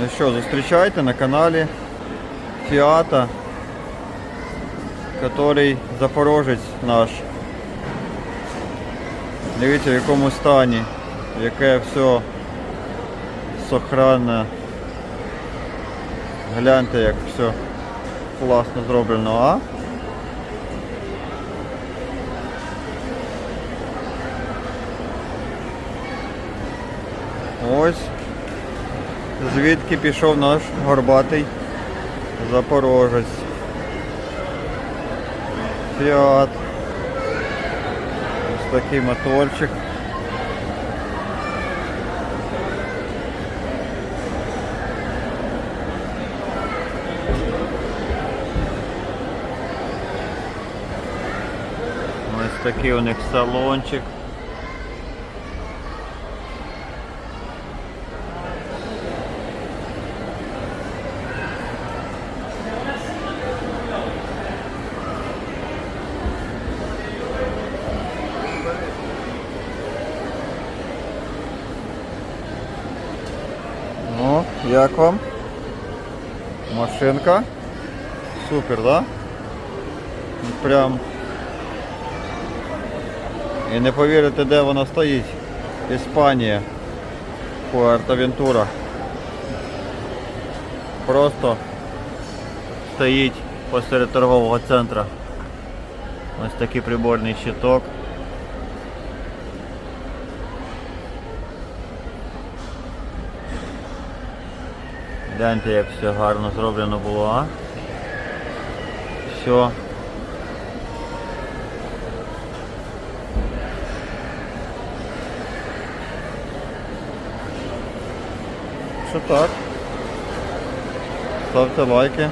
Ну що, зустрічайте на каналі Фіата, який запорожець наш. Дивіться в якому стані, яке все сохранне. Гляньте, як все класно зроблено, а? Ось звідки пішов наш горбатий запорожець. Фіат. Ось такий моторчик. Ось такий у них салончик. Ну, як вам? Машинка. Супер, да? Прям. І не повірите, де вона стоїть. Іспанія. Пуерто-Вентура. Просто стоїть посеред торгового центру. Ось такий приборний щиток. Гляньте, як все гарно зроблено було, а? Все. Що так? Ставте лайки.